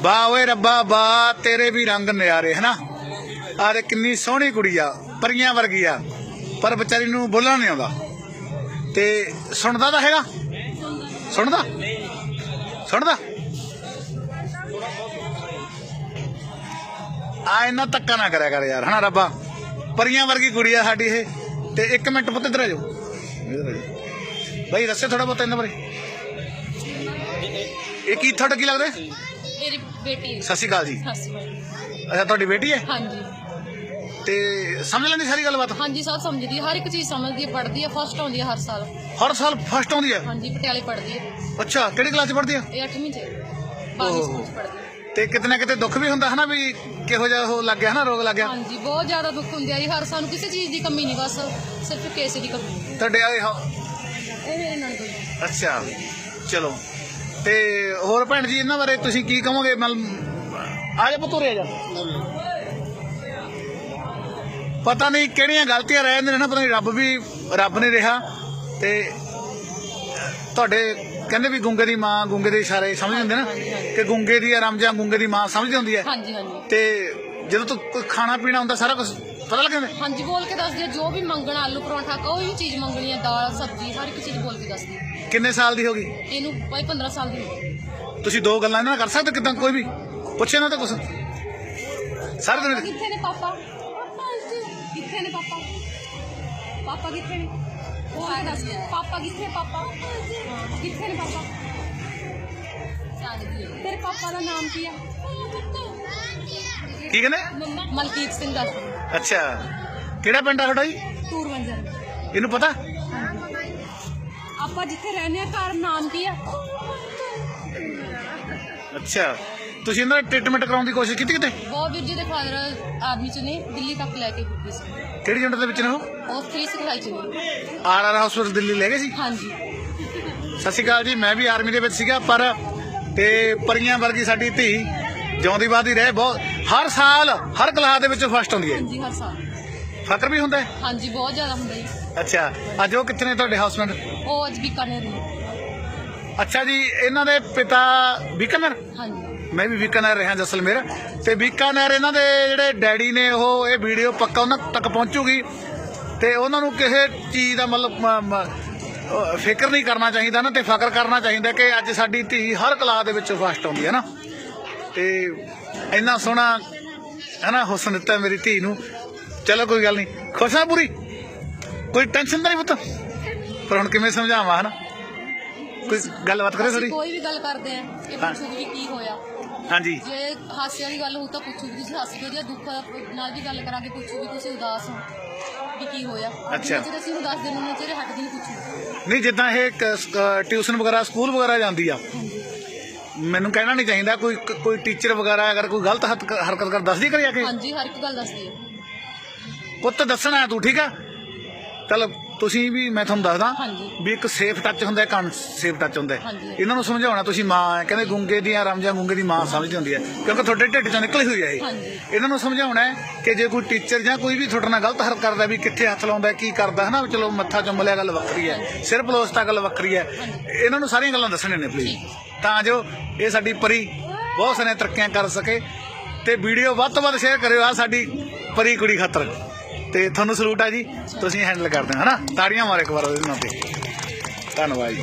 ਵਾਹ ਓਏ ਰੱਬਾ ਵਾਹ ਤੇਰੇ ਵੀ ਰੰਗ ਨਿਆਰੇ, ਹਨਾ? ਆਰੇ ਕਿੰਨੀ ਸੋਹਣੀ ਕੁੜੀ ਆ, ਪਰੀਆਂ ਵਰਗੀ ਆ, ਪਰ ਵਿਚਾਰੀ ਨੂੰ ਬੋਲਣਾ ਨਹੀਂ ਆਉਂਦਾ। ਤੇ ਸੁਣਦਾ ਤਾਂ ਹੈਗਾ? ਸੁਣਦਾ? ਸੁਣਦਾ? ਆ ਇਹਨਾਂ ਧੱਕਾ ਨਾ ਕਰਿਆ ਕਰ ਯਾਰ, ਹਨਾ ਰੱਬਾ? ਪਰੀਆਂ ਵਰਗੀ ਕੁੜੀ ਆ ਸਾਡੀ ਇਹ। ਤੇ ਇੱਕ ਮਿੰਟ ਪੁੱਤ ਇੱਧਰ ਆ ਜਾਓ। ਇੱਧਰ ਆ ਜਾਓ। ਬਈ, ਦੱਸੇ ਥੋੜਾ ਬਹੁਤ ਇਹਨਾਂ ਬਾਰੇ। ਇਹ ਕੀ, ਤੁਹਾਡਾ ਕੀ ਲੱਗਦਾ? ਮੇਰੀ ਬੇਟੀ ਹੈ। ਸਤਿ ਸ਼੍ਰੀ ਅਕਾਲ ਜੀ। ਸਤਿ ਸ਼੍ਰੀ ਅਕਾਲ। ਅੱਛਾ ਤੁਹਾਡੀ ਬੇਟੀ ਹੈ? ਹਾਂਜੀ। ਤੇ ਸਮਝ ਲੈਂਦੀ ਸਾਰੀ ਗੱਲਬਾਤ? ਹਾਂਜੀ ਸਭ ਸਮਝਦੀ ਹੈ। ਹਰ ਇੱਕ ਚੀਜ਼ ਸਮਝਦੀ ਹੈ ਪੜ੍ਹਦੀ ਹੈ ਫਸਟ ਆਉਂਦੀ ਹੈ ਹਰ ਸਾਲ। ਹਰ ਸਾਲ ਫਸਟ ਆਉਂਦੀ ਹੈ? ਹਾਂਜੀ ਪਟਿਆਲੇ ਪੜ੍ਹਦੀ ਹੈ। ਅੱਛਾ ਕਿਹੜੀ ਕਲਾਸ ਚ ਪੜ੍ਹਦੀ ਹੈ? ਇਹ 8ਵੀਂ ਚ ਬਾਗੀ ਓਹ। ਸਕੂਲ ਚ ਪੜ੍ਹਦੀ ਹੈ। ਤੇ ਕਿਤੇ ਨਾ ਕਿਤੇ ਦੁੱਖ ਵੀ ਹੁੰਦਾ ਹਨਾ ਵੀ ਕਿਹੋ ਜਿਹਾ ਉਹ ਲੱਗ ਗਿਆ ਹਨਾ ਰੋਗ ਲੱਗ ਗਿਆ? ਹਾਂਜੀ ਬਹੁਤ ਜ਼ਿਆਦਾ ਦੁੱਖ ਹੁੰਦੇ ਆ ਜੀ। ਹਰ ਸਾਨੂੰ ਕਿਸੇ ਚੀਜ਼ ਦੀ ਕਮੀ ਨਹੀਂ ਬਸ ਸਿਰਫ ਕੇਸੇ ਦੀ ਕਮੀ। ਤੁਹਾਡੇ ਆਏ ਹਾਂ ਇਹ ਮੇਰੇ ਨਾਲ ਕੋਈ ਅੱਛਾ ਚਲੋ। ਤੇ ਹੋਰ ਭੈਣ ਜੀ ਇਹਨਾਂ ਬਾਰੇ ਤੁਸੀਂ ਕੀ ਕਹੋਗੇ? ਆ ਜਾ ਪੁੱਤਰੇ ਜਾ। ਪਤਾ ਨਹੀਂ ਕਿਹੜੀਆਂ ਗਲਤੀਆਂ ਰਹਿ ਜਾਂਦੀਆਂ ਨੇ ਨਾ ਪਤਾ ਨਹੀਂ ਰੱਬ ਵੀ ਰੱਬ ਨਹੀਂ ਰਿਹਾ। ਤੇ ਤੁਹਾਡੇ ਕਹਿੰਦੇ ਵੀ ਗੁੰਗੇ ਦੀ ਮਾਂ ਗੁੰਗੇ ਦੇ ਇਸ਼ਾਰੇ ਸਮਝ ਹੁੰਦੇ ਨਾ? ਕਿ ਗੁੰਗੇ ਦੀ ਆ ਰਮਜਾ ਗੁੰਗੇ ਦੀ ਮਾਂ ਸਮਝਦੀ ਹੁੰਦੀ ਹੈ। ਹਾਂਜੀ ਹਾਂਜੀ। ਤੇ ਜਦੋਂ ਤੂੰ ਕੋਈ ਖਾਣਾ ਪੀਣਾ ਹੁੰਦਾ ਸਾਰਾ ਕੁਝ ਪਤਾ ਲੱਗ ਜਾਂਦਾ ਹਾਂਜੀ ਬੋਲ ਕੇ ਦੱਸਦੀ ਹੈ ਜੋ ਵੀ ਮੰਗਣਾ ਆਲੂ ਪਰੌਂਠਾ ਕੋਈ ਵੀ ਚੀਜ਼ ਮੰਗਣੀ ਹੈ ਦਾਲ ਸਬਜ਼ੀ ਹਰ ਇੱਕ ਚੀਜ਼ ਬੋਲ ਕੇ ਦੱਸਦੀ ਹੈ ਕਿੰਨੇ ਸਾਲ ਦੀ ਹੋ ਗਈ? ਇਹਨੂੰ ਭਾਈ 15 ਸਾਲ ਦੀ ਹੋ ਗਈ। ਤੁਸੀਂ ਦੋ ਗੱਲਾਂ ਇਹਨਾਂ ਨਾਲ ਕਰ ਸਕਦੇ ਕਿਦਾਂ ਕੋਈ ਵੀ? ਪੁੱਛੇ ਨਾ ਤਾਂ ਕੁਝ ਸਾਰੇ ਦਿਨ ਕਿੱਥੇ ਨੇ ਪਾਪਾ? ਕਿੱਥੇ ਨੇ ਪਾਪਾ? ਪਾਪਾ ਕਿੱਥੇ ਨੇ? ਉਹ ਆ ਦੱਸ ਪਾਪਾ ਕਿੱਥੇ ਪਾਪਾ? ਕਿੱਥੇ ਨੇ ਪਾਪਾ? ਤੇਰੇ ਪਾਪਾ ਦਾ ਨਾਮ ਕੀ ਆ? ਕੀ ਕਹਿੰਦੇ? ਮਲਕੀਤ ਸਿੰਘ ਦਾ ਅੱਛਾ। ਕਿਹੜਾ ਪਿੰਡ ਆ ਤੁਹਾਡਾ ਜੀ? ਟੂਰ ਇਹਨੂੰ ਪਤਾ? ਆਪਾਂ ਜਿੱਥੇ ਰਹਿੰਦੇ ਆ ਘਰ ਨਾਮ ਕੀ ਆ? ਅੱਛਾ। ਤੁਸੀਂ ਇਹਨਾਂ ਦਾ ਟ੍ਰੀਟਮੈਂਟ ਕਰਾਉਣ ਦੀ ਕੋਸ਼ਿਸ਼ ਕੀਤੀ ਕਿਤੇ? ਬਹੁਤ ਵੀਰ ਜੀ ਦੇ ਫਾਦਰ ਆਰਮੀ ਚ ਨੇ ਦਿੱਲੀ ਤੱਕ ਲੈ ਕੇ ਗਏ ਸੀ। ਕਿਹੜੀ ਯੂਨਿਟ ਦੇ ਵਿੱਚ ਨੇ ਉਹ? ਉਹ ਫ੍ਰੀ ਸਿਖਲਾਈ ਚ ਨੇ। ਆਰ ਆਰ ਹਸਪੀਟਲ ਦਿੱਲੀ ਲੈ ਗਏ ਸੀ? ਹਾਂਜੀ। ਸਤਿ ਸ਼੍ਰੀ ਅਕਾਲ ਜੀ ਮੈਂ ਵੀ ਆਰਮੀ ਦੇ ਵਿੱਚ ਸੀਗਾ ਪਰ ਤੇ ਪਰੀਆਂ ਵਰਗੀ ਸਾਡੀ ਧੀ ਜਿਉਂਦੀ ਬਾਦੀ ਰਹੇ ਬਹੁਤ। ਹਰ ਸਾਲ ਹਰ ਕਲਾਸ ਦੇ ਵਿੱਚ ਫਸਟ ਹੁੰਦੀ ਹੈ। ਹਾਂਜੀ ਹਰ ਸਾਲ। ਫਕਰ ਵੀ ਹੁੰਦਾ ਹੈ? ਹਾਂਜੀ ਬਹੁਤ ਜ਼ਿਆਦਾ ਹੁੰਦਾ ਜੀ। ਅੱਛਾ ਅੱਜ ਉਹ ਕਿੱਥੇ ਨੇ ਤੁਹਾਡੇ ਹਸਬੰਡ ਉਹ ਅੱਜ ਬੀਕਾਨੇਰ ਨੇ। ਅੱਛਾ ਜੀ ਇਹਨਾਂ ਦੇ ਪਿਤਾ ਬੀਕਾਨੇਰ? ਹਾਂਜੀ। ਮੈਂ ਵੀ ਬੀਕਾਨੇਰ ਰਿਹਾ ਜਸਲਮੇਰ। ਤੇ ਬੀਕਾਨੇਰ ਇਹਨਾਂ ਦੇ ਜਿਹੜੇ ਡੈਡੀ ਨੇ ਉਹ ਇਹ ਵੀਡੀਓ ਪੱਕਾ ਉਹਨਾਂ ਤੱਕ ਪਹੁੰਚੂਗੀ। ਤੇ ਉਹਨਾਂ ਨੂੰ ਕਿਸੇ ਚੀਜ਼ ਦਾ ਮਤਲਬ ਮ- ਮ- ਅਹ ਫਿਕਰ ਨਹੀਂ ਕਰਨਾ ਚਾਹੀਦਾ ਨਾ ਤੇ ਫਕਰ ਕਰਨਾ ਚਾਹੀਦਾ ਕਿ ਅੱਜ ਸਾਡੀ ਧੀ ਹਰ ਕਲਾਸ ਦੇ ਵਿੱਚ ਫਸਟ ਆਉਂਦੀ ਹੈ ਨਾ। ਤੇ ਇੰਨਾ ਸੋਹਣਾ ਹੈ ਨਾ ਹੁਸਨ ਦਿੱਤਾ ਮੇਰੀ ਧੀ ਨੂੰ। ਚਲੋ ਕੋਈ ਗੱਲ ਨਹੀਂ। ਖੁਸ਼ ਆ ਪੂਰੀ? ਕੋਈ ਟੈਨਸ਼ਨ ਤਾਂ ਨਹੀਂ ਪੁੱਤ? ਪਰ ਹੁਣ ਕਿਵੇਂ ਸਮਝਾਵਾਂ ਹਨਾ? ਕੋਈ ਗੱਲਬਾਤ ਕਰੇ ਥੋੜੀ ਕੋਈ ਵੀ ਗੱਲ ਕਰਦੇ ਆ ਹਾਂ। ਪੁੱਛੂਗੀ ਕੀ ਹੋਇਆ। ਹਾਂਜੀ। ਜੇ ਹਾਸੇ ਵਾਲੀ ਗੱਲ ਹੋਊ ਤਾਂ ਪੁੱਛੂਗੀ ਤੁਸੀਂ ਹੱਸਦੇ ਹੋ ਜਾਂ ਦੁੱਖ ਨਾਲ ਵੀ ਗੱਲ ਕਰਾਂਗੇ ਪੁੱਛੂਗੀ ਤੁਸੀਂ ਉਦਾਸ ਹੋ ਵੀ ਕੀ ਹੋਇਆ। ਅੱਛਾ। ਜੇ ਅਸੀਂ ਨੂੰ ਦੱਸ ਦੇਣਾ ਚਿਹਰੇ ਹਟਦੀ ਨਹੀਂ ਪੁੱਛੂਗੀ ਨਹੀਂ ਜਿੱਦਾਂ ਇਹ ਟਿਊਸ਼ਨ ਵਗੈਰਾ ਸਕੂਲ ਵਗੈਰਾ ਜਾਂਦੀ ਆ। ਮੈਨੂੰ ਕਹਿਣਾ ਨਹੀਂ ਚਾਹੀਦਾ ਕੋਈ ਕੋਈ ਟੀਚਰ ਵਗੈਰਾ ਅਗਰ ਕੋਈ ਗਲਤ ਹਰਕ- ਹਰਕਤ ਕਰ ਦੱਸਦੀ ਕਰੀ ਆ ਕੇ? ਹਾਂਜੀ ਹਰ ਇੱਕ ਗੱਲ ਦੱਸਦੀ ਹੈ। ਪੁੱਤ ਦੱਸਣਾ ਤੂੰ ਠੀਕ ਆ? ਚਲ ਤੁਸੀਂ ਵੀ ਮੈਂ ਤੁਹਾਨੂੰ ਦੱਸਦਾ ਹਾਂਜੀ। ਵੀ ਇੱਕ ਸੇਫ ਟੱਚ ਹੁੰਦਾ ਇੱਕ ਅਨਸੇਫ ਟੱਚ ਹੁੰਦਾ ਹੈ। ਹਾਂਜੀ। ਇਹਨਾਂ ਨੂੰ ਸਮਝਾਉਣਾ ਤੁਸੀਂ ਮਾਂ ਹੈ ਕਹਿੰਦੇ ਗੁੰਗੇ ਦੀਆਂ ਰਮਜਾ ਗੁੰਗੇ ਦੀ ਮਾਂ ਸਮਝਦੀ ਹੁੰਦੀ ਹੈ ਕਿਉਂਕਿ ਤੁਹਾਡੇ ਢਿੱਡ ਚੋਂ ਨਿਕਲੀ ਹੋਈ ਹੈ ਇਹ ਹਾਂਜੀ। ਇਹਨਾਂ ਨੂੰ ਸਮਝਾਉਣਾ ਹੈ ਕਿ ਜੇ ਕੋਈ ਟੀਚਰ ਜਾਂ ਕੋਈ ਵੀ ਤੁਹਾਡੇ ਨਾਲ ਗਲਤ ਹਰਕਤ ਕਰਦਾ ਵੀ ਕਿੱਥੇ ਹੱਥ ਲਾਉਂਦਾ ਕੀ ਕਰਦਾ ਹੈ ਨਾ ਵੀ ਚਲੋ ਮੱਥਾ ਚੁੰਮ ਲਿਆ ਗੱਲ ਵੱਖਰੀ ਹੈ ਸਿਰ ਪਲੋਸਤਾ ਗੱਲ ਵੱਖਰੀ ਹੈ ਇਹਨਾਂ ਨੂੰ ਸਾਰੀਆਂ ਗੱਲਾਂ ਦੱਸਣੀਆਂ ਨੇ ਪਲੀਜ਼ ਤਾਂ ਜੋ ਇਹ ਸਾਡੀ ਪਰੀ ਬਹੁਤ ਸਾਰੀਆਂ ਤਰੱਕੀਆਂ ਕਰ ਸਕੇ ਤੇ ਵੀਡੀਓ ਵੱਧ ਤੋਂ ਵੱਧ ਸ਼ੇਅਰ ਕਰਿਓ ਆ ਸਾਡੀ ਪਰੀ ਕੁੜੀ ਖਾਤਰ ਤੇ ਤੁਹਾਨੂੰ ਸਲੂਟ ਆ ਜੀ, ਤੁਸੀਂ ਹੈਂਡਲ ਕਰਦੇ ਹੋ ਹਨਾ? ਤਾੜੀਆਂ ਮਾਰੋ ਇੱਕ ਵਾਰ ਉਹਦੇ ਨਾਲ ਤੇ। ਧੰਨਵਾਦ ਜੀ।